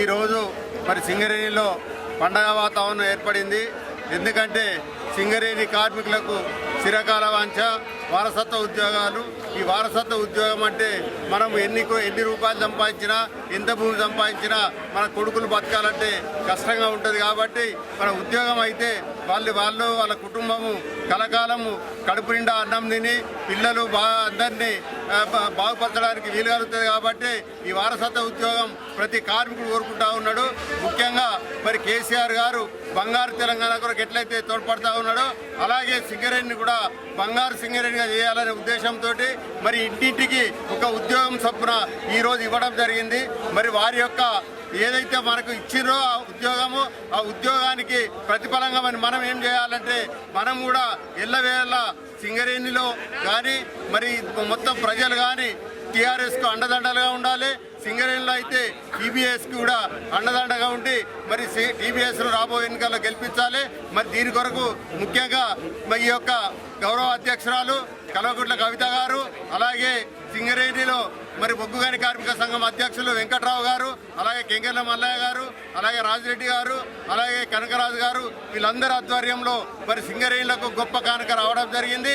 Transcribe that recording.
ఈరోజు మరి సింగరేణిలో పండగ వాతావరణం ఏర్పడింది. ఎందుకంటే సింగరేణి కార్మికులకు చిరకాల వాంఛ వారసత్వ ఉద్యోగాలు. ఈ వారసత్వ ఉద్యోగం అంటే మనం ఎన్ని ఎన్ని రూపాయలు సంపాదించినా ఎంత భూమి సంపాదించినా మన కొడుకులు బతకాలంటే కష్టంగా ఉంటుంది కాబట్టి మన ఉద్యోగం అయితే వాళ్ళు వాళ్ళు వాళ్ళ కుటుంబము కలకాలము కడుపు నిండా అన్నం తిని పిల్లలు బాగా అందరినీ బాగుపరచడానికి వీలు కలుగుతుంది కాబట్టి ఈ వారసత్వ ఉద్యోగం ప్రతి కార్మికుడు కోరుకుంటా ఉన్నాడు. మరి కేసీఆర్ గారు బంగారు తెలంగాణ కొరకు ఎట్లయితే తోడ్పడతా ఉన్నాడో అలాగే సింగరేణిని కూడా బంగారు సింగరేణిగా చేయాలనే ఉద్దేశంతో మరి ఇంటింటికి ఒక ఉద్యోగం చొప్పున ఈరోజు ఇవ్వడం జరిగింది. మరి వారి యొక్క ఏదైతే మనకు ఇచ్చిరో ఆ ఉద్యోగము ఆ ఉద్యోగానికి ప్రతిఫలంగా మరి మనం ఏం చేయాలంటే మనం కూడా ఎల్లవేళ సింగరేణిలో కానీ మరి మొత్తం ప్రజలు కానీ టీఆర్ఎస్కు అండదండలుగా ఉండాలి. సింగరేణిలో అయితే టీబీఎస్కి కూడా అండదండగా ఉండి మరి టీబీఎస్ను రాబోయే ఎన్నికల్లో గెలిపించాలి. మరి దీని కొరకు ముఖ్యంగా మరి ఈ యొక్క గౌరవ అధ్యక్షురాలు కల్వకుంట్ల కవిత గారు అలాగే సింగరేణిలో మరి బొగ్గుగాని కార్మిక సంఘం అధ్యక్షులు వెంకట్రావు గారు అలాగే కెంగర్ల మల్లయ్య గారు అలాగే రాజిరెడ్డి గారు అలాగే కనకరాజు గారు వీళ్ళందరి ఆధ్వర్యంలో మరి సింగరేణులకు గొప్ప కానుక రావడం జరిగింది.